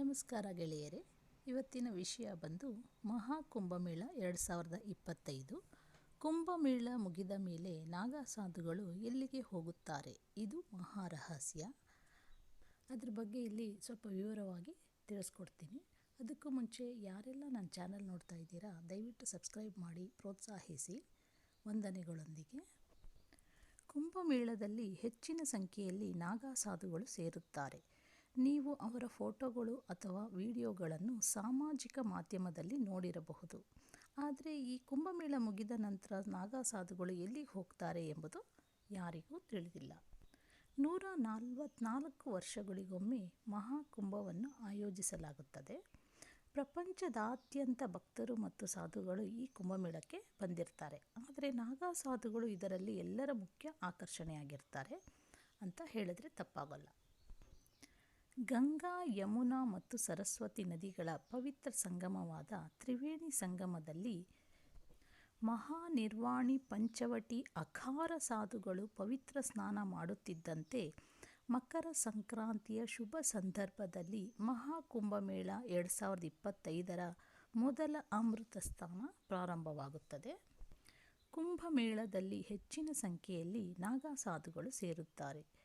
ನಮಸ್ಕಾರ ಗೆಳೆಯರೇ. ಇವತ್ತಿನ ವಿಷಯ ಬಂದು ಮಹಾಕುಂಭಮೇಳ ಎರಡು ಸಾವಿರದ ಇಪ್ಪತ್ತೈದು. ಕುಂಭಮೇಳ ಮುಗಿದ ಮೇಲೆ ನಾಗಾಸಾಧುಗಳು ಎಲ್ಲಿಗೆ ಹೋಗುತ್ತಾರೆ? ಇದು ಮಹಾರಹಸ್ಯ. ಅದ್ರ ಬಗ್ಗೆ ಇಲ್ಲಿ ಸ್ವಲ್ಪ ವಿವರವಾಗಿ ತಿಳಿಸ್ಕೊಡ್ತೀನಿ. ಅದಕ್ಕೂ ಮುಂಚೆ ಯಾರೆಲ್ಲ ನನ್ನ ಚಾನಲ್ ನೋಡ್ತಾ ಇದ್ದೀರಾ, ದಯವಿಟ್ಟು ಸಬ್ಸ್ಕ್ರೈಬ್ ಮಾಡಿ, ಪ್ರೋತ್ಸಾಹಿಸಿ. ವಂದನೆಗಳೊಂದಿಗೆ. ಕುಂಭಮೇಳದಲ್ಲಿ ಹೆಚ್ಚಿನ ಸಂಖ್ಯೆಯಲ್ಲಿ ನಾಗಾ ಸಾಧುಗಳು ಸೇರುತ್ತಾರೆ. ನೀವು ಅವರ ಫೋಟೋಗಳು ಅಥವಾ ವಿಡಿಯೋಗಳನ್ನು ಸಾಮಾಜಿಕ ಮಾಧ್ಯಮದಲ್ಲಿ ನೋಡಿರಬಹುದು. ಆದರೆ ಈ ಕುಂಭಮೇಳ ಮುಗಿದ ನಂತರ ನಾಗಾ ಸಾಧುಗಳು ಎಲ್ಲಿಗೆ ಹೋಗ್ತಾರೆ ಎಂಬುದು ಯಾರಿಗೂ ತಿಳಿದಿಲ್ಲ. ನೂರ ನಲವತ್ನಾಲ್ಕು ವರ್ಷಗಳಿಗೊಮ್ಮೆ ಮಹಾಕುಂಭವನ್ನು ಆಯೋಜಿಸಲಾಗುತ್ತದೆ. ಪ್ರಪಂಚದಾದ್ಯಂತ ಭಕ್ತರು ಮತ್ತು ಸಾಧುಗಳು ಈ ಕುಂಭಮೇಳಕ್ಕೆ ಬಂದಿರ್ತಾರೆ. ಆದರೆ ನಾಗಾ ಸಾಧುಗಳು ಇದರಲ್ಲಿ ಎಲ್ಲರ ಮುಖ್ಯ ಆಕರ್ಷಣೆಯಾಗಿರ್ತಾರೆ ಅಂತ ಹೇಳಿದ್ರೆ ತಪ್ಪಾಗಲ್ಲ. ಗಂಗಾ, ಯಮುನಾ ಮತ್ತು ಸರಸ್ವತಿ ನದಿಗಳ ಪವಿತ್ರ ಸಂಗಮವಾದ ತ್ರಿವೇಣಿ ಸಂಗಮದಲ್ಲಿ ಮಹಾನಿರ್ವಾಣಿ ಪಂಚವಟಿ ಅಖಾರ ಸಾಧುಗಳು ಪವಿತ್ರ ಸ್ನಾನ ಮಾಡುತ್ತಿದ್ದಂತೆ ಮಕರ ಸಂಕ್ರಾಂತಿಯ ಶುಭ ಸಂದರ್ಭದಲ್ಲಿ ಮಹಾಕುಂಭಮೇಳ ಎರಡು ಸಾವಿರದ ಇಪ್ಪತ್ತೈದರ ಮೊದಲ ಅಮೃತ ಸ್ಥಾನ ಪ್ರಾರಂಭವಾಗುತ್ತದೆ. ಕುಂಭಮೇಳದಲ್ಲಿ ಹೆಚ್ಚಿನ ಸಂಖ್ಯೆಯಲ್ಲಿ ನಾಗಾ ಸಾಧುಗಳು ಸೇರುತ್ತಾರೆ.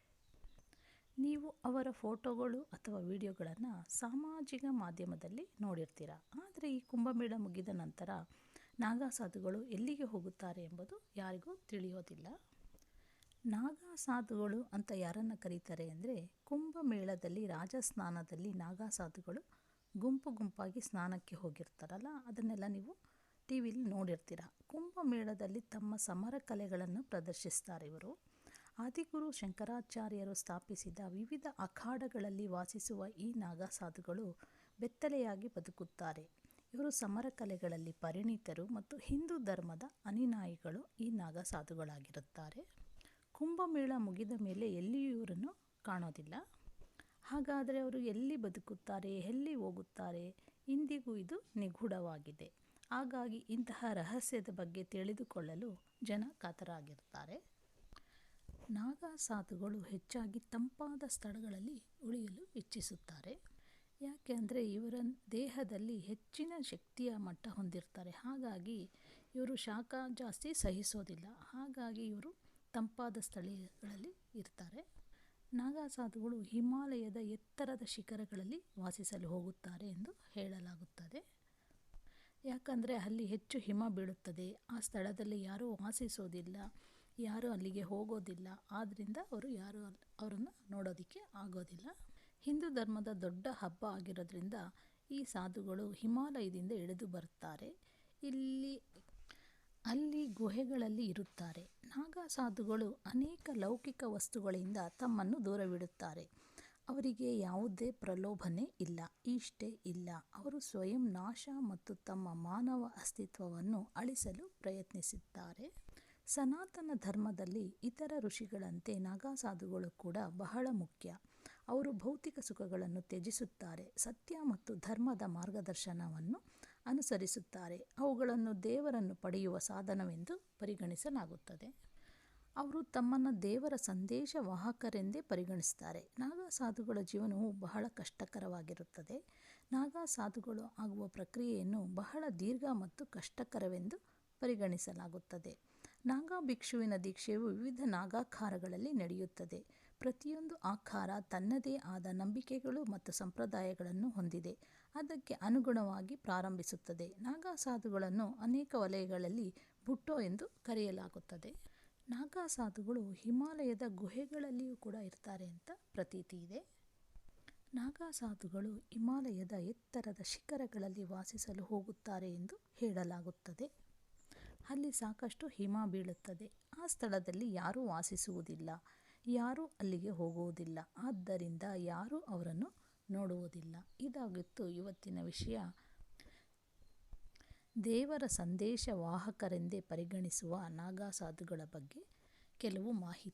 ನೀವು ಅವರ ಫೋಟೋಗಳು ಅಥವಾ ವಿಡಿಯೋಗಳನ್ನು ಸಾಮಾಜಿಕ ಮಾಧ್ಯಮದಲ್ಲಿ ನೋಡಿರ್ತೀರ? ಆದರೆ ಈ ಕುಂಭಮೇಳ ಮುಗಿದ ನಂತರ ನಾಗಾ ಸಾಧುಗಳು ಎಲ್ಲಿಗೆ ಹೋಗುತ್ತಾರೆ ಎಂಬುದು ಯಾರಿಗೂ ತಿಳಿಯೋದಿಲ್ಲ. ನಾಗಾ ಸಾಧುಗಳು ಅಂತ ಯಾರನ್ನು ಕರೀತಾರೆ ಅಂದರೆ ಕುಂಭಮೇಳದಲ್ಲಿ ರಾಜಸ್ನಾನದಲ್ಲಿ ನಾಗಾ ಸಾಧುಗಳು ಗುಂಪು ಗುಂಪಾಗಿ ಸ್ನಾನಕ್ಕೆ ಹೋಗಿರ್ತಾರಲ್ಲ, ಅದನ್ನೆಲ್ಲ ನೀವು ಟಿ ವಿಲಿ ನೋಡಿರ್ತೀರ. ಕುಂಭಮೇಳದಲ್ಲಿ ತಮ್ಮ ಸಮರ ಕಲೆಗಳನ್ನು ಪ್ರದರ್ಶಿಸ್ತಾರೆ ಇವರು. ಆದಿಗುರು ಶಂಕರಾಚಾರ್ಯರು ಸ್ಥಾಪಿಸಿದ ವಿವಿಧ ಅಖಾಡಗಳಲ್ಲಿ ವಾಸಿಸುವ ಈ ನಾಗಸಾಧುಗಳು ಬೆತ್ತಲೆಯಾಗಿ ಬದುಕುತ್ತಾರೆ. ಇವರು ಸಮರ ಕಲೆಗಳಲ್ಲಿ ಪರಿಣಿತರು ಮತ್ತು ಹಿಂದೂ ಧರ್ಮದ ಅನಿನಾಯಿಗಳು ಈ ನಾಗಸಾಧುಗಳಾಗಿರುತ್ತಾರೆ. ಕುಂಭಮೇಳ ಮುಗಿದ ಮೇಲೆ ಎಲ್ಲಿಯೂ ಇವರನ್ನು ಕಾಣೋದಿಲ್ಲ. ಹಾಗಾದರೆ ಅವರು ಎಲ್ಲಿ ಬದುಕುತ್ತಾರೆ, ಎಲ್ಲಿ ಹೋಗುತ್ತಾರೆ? ಇಂದಿಗೂ ಇದು ನಿಗೂಢವಾಗಿದೆ. ಹಾಗಾಗಿ ಇಂತಹ ರಹಸ್ಯದ ಬಗ್ಗೆ ತಿಳಿದುಕೊಳ್ಳಲು ಜನ ಕಾತರಾಗಿರ್ತಾರೆ ನಾಗಾ ಸಾಧುಗಳು ಹೆಚ್ಚಾಗಿ ತಂಪಾದ ಸ್ಥಳಗಳಲ್ಲಿ ಉಳಿಯಲು ಇಚ್ಛಿಸುತ್ತಾರೆ. ಯಾಕೆ ಅಂದರೆ ಇವರ ದೇಹದಲ್ಲಿ ಹೆಚ್ಚಿನ ಶಕ್ತಿಯ ಮಟ್ಟ ಹೊಂದಿರ್ತಾರೆ. ಹಾಗಾಗಿ ಇವರು ಶಾಖ ಜಾಸ್ತಿ ಸಹಿಸೋದಿಲ್ಲ. ಹಾಗಾಗಿ ಇವರು ತಂಪಾದ ಸ್ಥಳಗಳಲ್ಲಿ ಇರ್ತಾರೆ. ನಾಗಾ ಸಾಧುಗಳು ಹಿಮಾಲಯದ ಎತ್ತರದ ಶಿಖರಗಳಲ್ಲಿ ವಾಸಿಸಲು ಹೋಗುತ್ತಾರೆ ಎಂದು ಹೇಳಲಾಗುತ್ತದೆ. ಯಾಕಂದರೆ ಅಲ್ಲಿ ಹೆಚ್ಚು ಹಿಮ ಬೀಳುತ್ತದೆ. ಆ ಸ್ಥಳದಲ್ಲಿ ಯಾರೂ ವಾಸಿಸೋದಿಲ್ಲ. ಯಾರೂ ಅಲ್ಲಿಗೆ ಹೋಗೋದಿಲ್ಲ. ಆದ್ದರಿಂದ ಅವರು ಯಾರು ಅವರನ್ನು ನೋಡೋದಕ್ಕೆ ಆಗೋದಿಲ್ಲ. ಹಿಂದೂ ಧರ್ಮದ ದೊಡ್ಡ ಹಬ್ಬ ಆಗಿರೋದ್ರಿಂದ ಈ ಸಾಧುಗಳು ಹಿಮಾಲಯದಿಂದ ಇಳಿದು ಬರ್ತಾರೆ. ಇಲ್ಲಿ, ಅಲ್ಲಿ ಗುಹೆಗಳಲ್ಲಿ ಇರುತ್ತಾರೆ. ನಾಗಾ ಸಾಧುಗಳು ಅನೇಕ ಲೌಕಿಕ ವಸ್ತುಗಳಿಂದ ತಮ್ಮನ್ನು ದೂರವಿಡುತ್ತಾರೆ. ಅವರಿಗೆ ಯಾವುದೇ ಪ್ರಲೋಭನೆ ಇಲ್ಲ, ಇಷ್ಟೇ ಇಲ್ಲ. ಅವರು ಸ್ವಯಂ ನಾಶ ಮತ್ತು ತಮ್ಮ ಮಾನವ ಅಸ್ತಿತ್ವವನ್ನು ಅಳಿಸಲು ಪ್ರಯತ್ನಿಸುತ್ತಾರೆ. ಸನಾತನ ಧರ್ಮದಲ್ಲಿ ಇತರ ಋಷಿಗಳಂತೆ ನಾಗಾ ಸಾಧುಗಳು ಕೂಡ ಬಹಳ ಮುಖ್ಯ. ಅವರು ಭೌತಿಕ ಸುಖಗಳನ್ನು ತ್ಯಜಿಸುತ್ತಾರೆ, ಸತ್ಯ ಮತ್ತು ಧರ್ಮದ ಮಾರ್ಗದರ್ಶನವನ್ನು ಅನುಸರಿಸುತ್ತಾರೆ. ಅವುಗಳನ್ನು ದೇವರನ್ನು ಪಡೆಯುವ ಸಾಧನವೆಂದು ಪರಿಗಣಿಸಲಾಗುತ್ತದೆ. ಅವರು ತಮ್ಮನ್ನು ದೇವರ ಸಂದೇಶ ವಾಹಕರೆಂದೇ ಪರಿಗಣಿಸುತ್ತಾರೆ ನಾಗಾ ಸಾಧುಗಳ ಜೀವನವು ಬಹಳ ಕಷ್ಟಕರವಾಗಿರುತ್ತದೆ. ನಾಗಾ ಸಾಧುಗಳು ಆಗುವ ಪ್ರಕ್ರಿಯೆಯನ್ನು ಬಹಳ ದೀರ್ಘ ಮತ್ತು ಕಷ್ಟಕರವೆಂದು ಪರಿಗಣಿಸಲಾಗುತ್ತದೆ. ನಾಗಾ ಭಿಕ್ಷುವಿನ ದೀಕ್ಷೆಯು ವಿವಿಧ ನಾಗಾಕಾರಗಳಲ್ಲಿ ನಡೆಯುತ್ತದೆ. ಪ್ರತಿಯೊಂದು ಆಕಾರ ತನ್ನದೇ ಆದ ನಂಬಿಕೆಗಳು ಮತ್ತು ಸಂಪ್ರದಾಯಗಳನ್ನು ಹೊಂದಿದೆ. ಅದಕ್ಕೆ ಅನುಗುಣವಾಗಿ ಪ್ರಾರಂಭಿಸುತ್ತದೆ. ನಾಗಾ ಸಾಧುಗಳನ್ನು ಅನೇಕ ವಲಯಗಳಲ್ಲಿ ಬುಟ್ಟೋ ಎಂದು ಕರೆಯಲಾಗುತ್ತದೆ. ನಾಗಾ ಸಾಧುಗಳು ಹಿಮಾಲಯದ ಗುಹೆಗಳಲ್ಲಿಯೂ ಕೂಡ ಇರ್ತಾರೆ ಅಂತ ಪ್ರತೀತಿ ಇದೆ. ನಾಗಾ ಸಾಧುಗಳು ಹಿಮಾಲಯದ ಎತ್ತರದ ಶಿಖರಗಳಲ್ಲಿ ವಾಸಿಸಲು ಹೋಗುತ್ತಾರೆ ಎಂದು ಹೇಳಲಾಗುತ್ತದೆ. ಅಲ್ಲಿ ಸಾಕಷ್ಟು ಹಿಮ ಬೀಳುತ್ತದೆ. ಆ ಸ್ಥಳದಲ್ಲಿ ಯಾರೂ ವಾಸಿಸುವುದಿಲ್ಲ, ಯಾರೂ ಅಲ್ಲಿಗೆ ಹೋಗುವುದಿಲ್ಲ. ಆದ್ದರಿಂದ ಯಾರೂ ಅವರನ್ನು ನೋಡುವುದಿಲ್ಲ. ಇದಾಗಿತ್ತು ಇವತ್ತಿನ ವಿಷಯ. ದೇವರ ಸಂದೇಶ ವಾಹಕರೆಂದೇ ಪರಿಗಣಿಸುವ ನಾಗಾಸಾಧುಗಳ ಬಗ್ಗೆ ಕೆಲವು ಮಾಹಿತಿ.